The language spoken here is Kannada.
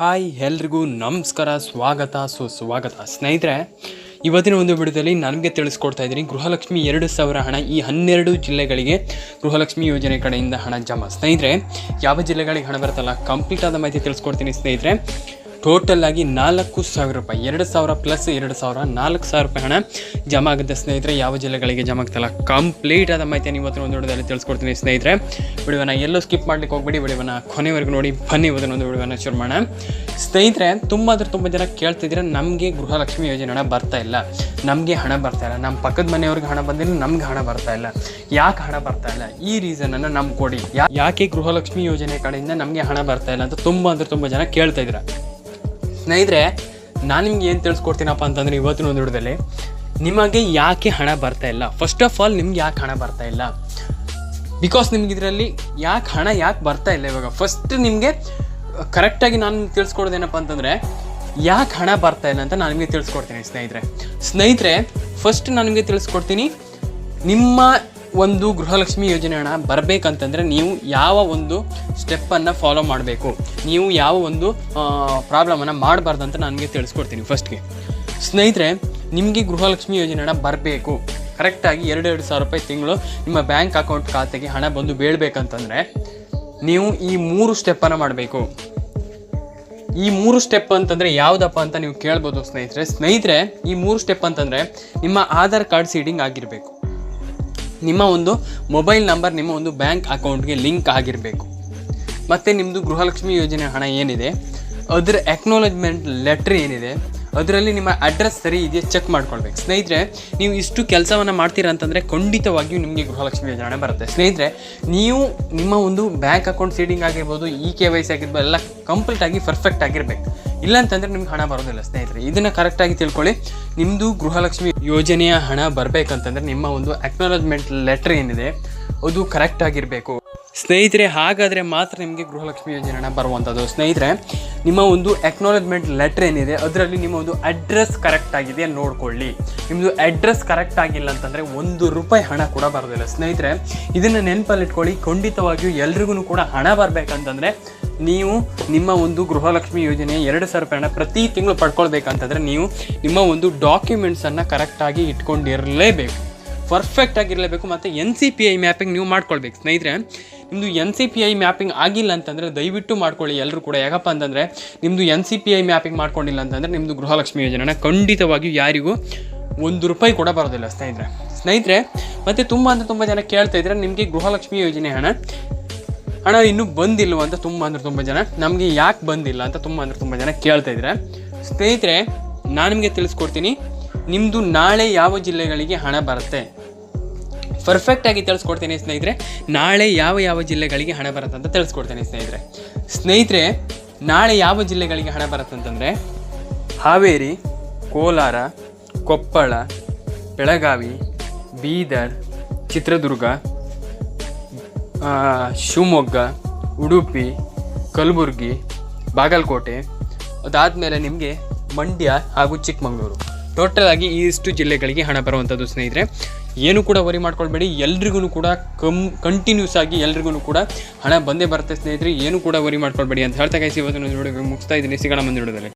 ಹಾಯ್, ಎಲ್ರಿಗೂ ನಮಸ್ಕಾರ, ಸ್ವಾಗತ. ಸುಸ್ವಾಗತ ಸ್ನೇಹಿತರೆ, ಇವತ್ತಿನ ಒಂದು ವಿಡಿಯೋದಲ್ಲಿ ನನಗೆ ತಿಳಿಸ್ಕೊಡ್ತಾ ಇದ್ದೀನಿ, ಗೃಹಲಕ್ಷ್ಮಿ ಎರಡು ಸಾವಿರ ಹಣ ಈ ಹನ್ನೆರಡು ಜಿಲ್ಲೆಗಳಿಗೆ ಗೃಹಲಕ್ಷ್ಮಿ ಯೋಜನೆ ಕಡೆಯಿಂದ ಹಣ ಜಮಾ. ಸ್ನೇಹಿತರೆ, ಯಾವ ಜಿಲ್ಲೆಗಳಿಗೆ ಹಣ ಬರುತ್ತಲ್ಲ ಕಂಪ್ಲೀಟ್ ಆದ ಮಾಹಿತಿ ತಿಳಿಸ್ಕೊಡ್ತೀನಿ ಸ್ನೇಹಿತರೆ. ಟೋಟಲ್ ಆಗಿ ನಾಲ್ಕು ಸಾವಿರ ರೂಪಾಯಿ, ಎರಡು ಸಾವಿರ ಪ್ಲಸ್ ಎರಡು ಸಾವಿರ, ನಾಲ್ಕು ಸಾವಿರ ರೂಪಾಯಿ ಹಣ ಜಮಾ ಆಗುತ್ತೆ ಸ್ನೇಹಿತರೆ. ಯಾವ ಜಿಲ್ಲೆಗಳಿಗೆ ಜಮಾ ಆಗ್ತಲ್ಲ ಕಂಪ್ಲೀಟ್ ಆದ ಮಾಹಿತಿಯನ್ನು ಇವತ್ತಿನ ಒಂದು ವಿಡಿಯೋದಲ್ಲಿ ತಿಳಿಸ್ಕೊಡ್ತೀನಿ ಸ್ನೇಹಿತರೆ. ಬಿಡುವನ ಎಲ್ಲೂ ಸ್ಕಿಪ್ ಮಾಡ್ಲಿಕ್ಕೆ ಹೋಗ್ಬೇಡಿ. ವಿಡಿಯೋನ ಕೊನೆವರೆಗೂ ನೋಡಿ. ಬನ್ನಿ ಇವತ್ತಿನ ಒಂದು ವಿಡಿಯೋನ ಶುರು ಮಾಡೋಣ. ಸ್ನೇಹಿತರೆ, ತುಂಬ ಅಂದ್ರೆ ತುಂಬ ಜನ ಕೇಳ್ತಿದ್ರೆ ನಮಗೆ ಗೃಹಲಕ್ಷ್ಮಿ ಯೋಜನೆ ಹಣ ಬರ್ತಾ ಇಲ್ಲ. ನಮಗೆ ಹಣ ಬರ್ತಾ ಇಲ್ಲ. ನಮ್ಮ ಪಕ್ಕದ ಮನೆಯವ್ರಿಗೆ ಹಣ ಬಂದಿಲ್ಲ, ನಮ್ಗೆ ಹಣ ಬರ್ತಾ ಇಲ್ಲ. ಯಾಕೆ ಹಣ ಬರ್ತಾ ಇಲ್ಲ? ಈ ರೀಸನನ್ನು ನಮ್ಗೆ ಕೊಡಿ. ಯಾಕೆ ಗೃಹಲಕ್ಷ್ಮಿ ಯೋಜನೆ ಕಡೆಯಿಂದ ನಮಗೆ ಹಣ ಬರ್ತಾ ಇಲ್ಲ ಅಂತ ತುಂಬ ಅಂದ್ರೆ ತುಂಬ ಜನ ಕೇಳ್ತಾ ಇದ್ದೀರಾ. ಸ್ನೇಹಿತರೆ, ನಾನು ನಿಮ್ಗೆ ಏನು ತಿಳಿಸ್ಕೊಡ್ತೀನಪ್ಪ ಅಂತಂದರೆ ಇವತ್ತಿನ ಒಂದು ವಿಡಿಯೋದಲ್ಲಿ, ನಿಮಗೆ ಯಾಕೆ ಹಣ ಬರ್ತಾ ಇಲ್ಲ? ಫಸ್ಟ್ ಆಫ್ ಆಲ್ ನಿಮ್ಗೆ ಯಾಕೆ ಹಣ ಬರ್ತಾ ಇಲ್ಲ? ಬಿಕಾಸ್ ನಿಮ್ಗೆ ಇದರಲ್ಲಿ ಯಾಕೆ ಹಣ ಯಾಕೆ ಬರ್ತಾ ಇಲ್ಲ ಇವಾಗ? ಫಸ್ಟ್ ನಿಮಗೆ ಕರೆಕ್ಟಾಗಿ ನಾನು ತಿಳಿಸ್ಕೊಡೋದೇನಪ್ಪ ಅಂತಂದರೆ, ಯಾಕೆ ಹಣ ಬರ್ತಾ ಇಲ್ಲ ಅಂತ ನಾನು ನಿಮಗೆ ತಿಳಿಸ್ಕೊಡ್ತೀನಿ ಸ್ನೇಹಿತರೆ. ಸ್ನೇಹಿತರೆ ಫಸ್ಟ್ ನಾನು ನಿಮಗೆ ತಿಳಿಸ್ಕೊಡ್ತೀನಿ, ನಿಮ್ಮ ಒಂದು ಗೃಹಲಕ್ಷ್ಮಿ ಯೋಜನೆ ಹಣ ಬರಬೇಕಂತಂದರೆ ನೀವು ಯಾವ ಒಂದು ಸ್ಟೆಪ್ಪನ್ನು ಫಾಲೋ ಮಾಡಬೇಕು. ನೀವು ಯಾವ ಒಂದು ಪ್ರಾಬ್ಲಮನ್ನು ಮಾಡಬಾರ್ದು ಅಂತ ನನಗೆ ತಿಳಿಸ್ಕೊಡ್ತೀನಿ ಫಸ್ಟ್ಗೆ ಸ್ನೇಹಿತರೆ, ನಿಮಗೆ ಗೃಹಲಕ್ಷ್ಮಿ ಯೋಜನೆ ಹಣ ಬರಬೇಕು. ಕರೆಕ್ಟಾಗಿ ಎರಡು ಎರಡು ಸಾವಿರ ರೂಪಾಯಿ ತಿಂಗಳು ನಿಮ್ಮ ಬ್ಯಾಂಕ್ ಅಕೌಂಟ್ ಖಾತೆಗೆ ಹಣ ಬಂದು ಬೀಳಬೇಕಂತಂದರೆ ನೀವು ಈ ಮೂರು ಸ್ಟೆಪ್ಪನ್ನು ಮಾಡಬೇಕು. ಈ ಮೂರು ಸ್ಟೆಪ್ ಅಂತಂದರೆ ಯಾವುದಪ್ಪ ಅಂತ ನೀವು ಕೇಳ್ಬೋದು ಸ್ನೇಹಿತರೆ. ಸ್ನೇಹಿತರೆ, ಈ ಮೂರು ಸ್ಟೆಪ್ ಅಂತಂದರೆ ನಿಮ್ಮ ಆಧಾರ್ ಕಾರ್ಡ್ ಸೀಡಿಂಗ್ ಆಗಿರಬೇಕು. ನಿಮ್ಮ ಒಂದು ಮೊಬೈಲ್ ನಂಬರ್, ನಿಮ್ಮ ಒಂದು ಬ್ಯಾಂಕ್ ಅಕೌಂಟ್ಗೆ ಲಿಂಕ್ ಆಗಿರಬೇಕು. ಮತ್ತು ನಿಮ್ಮದು ಗೃಹಲಕ್ಷ್ಮಿ ಯೋಜನೆ ಹಣ ಏನಿದೆ? ಅದರ ಎಕ್ನಾಲಜ್ಮೆಂಟ್ ಲೆಟ್ರ್ ಏನಿದೆ? ಅದರಲ್ಲಿ ನಿಮ್ಮ ಅಡ್ರೆಸ್ ಸರಿ ಇದೆಯಾ ಚೆಕ್ ಮಾಡ್ಕೊಳ್ಬೇಕು. ಸ್ನೇಹಿತರೆ, ನೀವು ಇಷ್ಟು ಕೆಲಸವನ್ನು ಮಾಡ್ತೀರಾ ಅಂತಂದರೆ ಖಂಡಿತವಾಗಿಯೂ ನಿಮಗೆ ಗೃಹಲಕ್ಷ್ಮಿ ಯೋಜನೆ ಬರುತ್ತೆ. ಸ್ನೇಹಿತರೆ, ನೀವು ನಿಮ್ಮ ಒಂದು ಬ್ಯಾಂಕ್ ಅಕೌಂಟ್ ಸೀಡಿಂಗ್ ಆಗಿರ್ಬೋದು ಇ ಕೆ ವೈ ಸಿ ಆಗಿರ್ಬೋದು, ಎಲ್ಲ ಕಂಪ್ಲೀಟ್ ಆಗಿ ಪರ್ಫೆಕ್ಟ್ ಆಗಿರಬೇಕು. ಇಲ್ಲ ಅಂತಂದರೆ ನಿಮ್ಗೆ ಹಣ ಬರೋದಿಲ್ಲ ಸ್ನೇಹಿತರೆ. ಇದನ್ನು ಕರೆಕ್ಟಾಗಿ ತಿಳ್ಕೊಳ್ಳಿ. ನಿಮ್ಮದು ಗೃಹಲಕ್ಷ್ಮಿ ಯೋಜನೆಯ ಹಣ ಬರಬೇಕಂತಂದರೆ ನಿಮ್ಮ ಒಂದು ಅಕ್ನಾಲಜ್ಮೆಂಟ್ ಲೆಟ್ರ್ ಏನಿದೆ, ಅದು ಕರೆಕ್ಟ್ ಆಗಿರಬೇಕು. ಸ್ನೇಹಿತರೆ, ಹಾಗಾದರೆ ಮಾತ್ರ ನಿಮಗೆ ಗೃಹಲಕ್ಷ್ಮಿ ಯೋಜನೆ ಹಣ ಬರುವಂಥದ್ದು. ಸ್ನೇಹಿತರೆ, ನಿಮ್ಮ ಒಂದು ಎಕ್ನಾಲಜ್ಮೆಂಟ್ ಲೆಟ್ರ್ ಏನಿದೆ, ಅದರಲ್ಲಿ ನಿಮ್ಮ ಒಂದು ಅಡ್ರೆಸ್ ಕರೆಕ್ಟ್ ಆಗಿದೆ ನೋಡ್ಕೊಳ್ಳಿ. ನಿಮ್ಮದು ಅಡ್ರೆಸ್ ಕರೆಕ್ಟ್ ಆಗಿಲ್ಲ ಅಂತಂದರೆ ಒಂದು ರೂಪಾಯಿ ಹಣ ಕೂಡ ಬರೋದಿಲ್ಲ. ಸ್ನೇಹಿತರೆ, ಇದನ್ನು ನೆನಪಲ್ಲಿಟ್ಕೊಳ್ಳಿ. ಖಂಡಿತವಾಗಿಯೂ ಎಲ್ರಿಗೂ ಕೂಡ ಹಣ ಬರಬೇಕಂತಂದರೆ ನೀವು ನಿಮ್ಮ ಒಂದು ಗೃಹಲಕ್ಷ್ಮಿ ಯೋಜನೆ ಎರಡು ಸಾವಿರ ರೂಪಾಯಿ ಹಣ ಪ್ರತಿ ತಿಂಗಳು ಪಡ್ಕೊಳ್ಬೇಕಂತಂದರೆ ನೀವು ನಿಮ್ಮ ಒಂದು ಡಾಕ್ಯುಮೆಂಟ್ಸನ್ನು ಕರೆಕ್ಟಾಗಿ ಇಟ್ಕೊಂಡಿರಲೇಬೇಕು. ಪರ್ಫೆಕ್ಟ್ ಆಗಿರಲೇಬೇಕು ಮತ್ತು N C P I mapping ನೀವು ಮಾಡ್ಕೊಳ್ಬೇಕು. ಸ್ನೇಹಿತರೆ ನಿಮ್ಮದು N C P I mapping ಆಗಿಲ್ಲ ಅಂತಂದರೆ ದಯವಿಟ್ಟು ಮಾಡ್ಕೊಳ್ಳಿ ಎಲ್ಲರೂ ಕೂಡ. ಯಾಕಪ್ಪ ಅಂತಂದರೆ ನಿಮ್ಮದು N C P I mapping ಮಾಡ್ಕೊಂಡಿಲ್ಲ ಅಂತಂದರೆ ನಿಮ್ಮದು ಗೃಹಲಕ್ಷ್ಮಿ ಯೋಜನೆನ ಖಂಡಿತವಾಗಿಯೂ ಯಾರಿಗೂ ಒಂದು ರೂಪಾಯಿ ಕೂಡ ಬರೋದಿಲ್ಲ ಸ್ನೇಹಿತರೆ. ಸ್ನೇಹಿತರೆ, ಮತ್ತು ತುಂಬ ಅಂದರೆ ತುಂಬ ಜನ ಕೇಳ್ತಾ ಇದ್ದಾರೆ ನಿಮಗೆ ಗೃಹಲಕ್ಷ್ಮಿ ಯೋಜನೆ ಹಣ ಹಣ ಇನ್ನೂ ಬಂದಿಲ್ಲ ಅಂತ ತುಂಬ ಅಂದರೆ ತುಂಬ ಜನ ನಮಗೆ ಯಾಕೆ ಬಂದಿಲ್ಲ ಅಂತ ತುಂಬ ಅಂದರೆ ತುಂಬ ಜನ ಕೇಳ್ತಾ ಇದ್ದಾರೆ ಸ್ನೇಹಿತರೆ, ನಾನು ನಿಮಗೆ ತಿಳಿಸ್ಕೊಡ್ತೀನಿ ನಿಮ್ಮದು ನಾಳೆ ಯಾವ ಜಿಲ್ಲೆಗಳಿಗೆ ಹಣ ಬರುತ್ತೆ? ಪರ್ಫೆಕ್ಟಾಗಿ ತಿಳಿಸ್ಕೊಡ್ತೇನೆ ಸ್ನೇಹಿತರೆ. ನಾಳೆ ಯಾವ ಯಾವ ಜಿಲ್ಲೆಗಳಿಗೆ ಹಣ ಬರುತ್ತೆ ಅಂತ ತಿಳಿಸ್ಕೊಡ್ತೇನೆ ಸ್ನೇಹಿತರೆ. ಸ್ನೇಹಿತರೆ, ನಾಳೆ ಯಾವ ಜಿಲ್ಲೆಗಳಿಗೆ ಹಣ ಬರುತ್ತೆ ಅಂತಂದರೆ, ಹಾವೇರಿ, ಕೋಲಾರ, ಕೊಪ್ಪಳ, ಬೆಳಗಾವಿ, ಬೀದರ್, ಚಿತ್ರದುರ್ಗ ಶಿವಮೊಗ್ಗ, ಉಡುಪಿ, ಕಲಬುರ್ಗಿ, ಬಾಗಲಕೋಟೆ, ಅದಾದಮೇಲೆ ನಿಮಗೆ ಮಂಡ್ಯ ಹಾಗೂ ಚಿಕ್ಕಮಗಳೂರು. ಟೋಟಲ್ ಆಗಿ ಇಷ್ಟು ಜಿಲ್ಲೆಗಳಿಗೆ ಹಣ ಬರುವಂಥದ್ದು ಸ್ನೇಹಿತರೆ. ಏನು ಕೂಡ ವರಿ ಮಾಡ್ಕೊಳ್ಬೇಡಿ. ಎಲ್ರಿಗೂ ಕೂಡ ಕಮ್ ಕಂಟಿನ್ಯೂಸ್ ಆಗಿ ಎಲ್ರಿಗೂ ಕೂಡ ಹಣ ಬಂದೇ ಬರುತ್ತೆ ಸ್ನೇಹಿತರೆ, ಏನು ಕೂಡ ವರಿ ಮಾಡ್ಕೊಳ್ಬೇಡಿ ಅಂತ ಹೇಳ್ತಾ ಕೈಸಿ ಇವತ್ತು ನೋಡಿ ಮುಗಿಸ್ತಾ ಇದ್ದೀನಿ. ಸಿಗೋಣ ಮುಂದಿನ ನೋಡೋದಲ್ಲಿ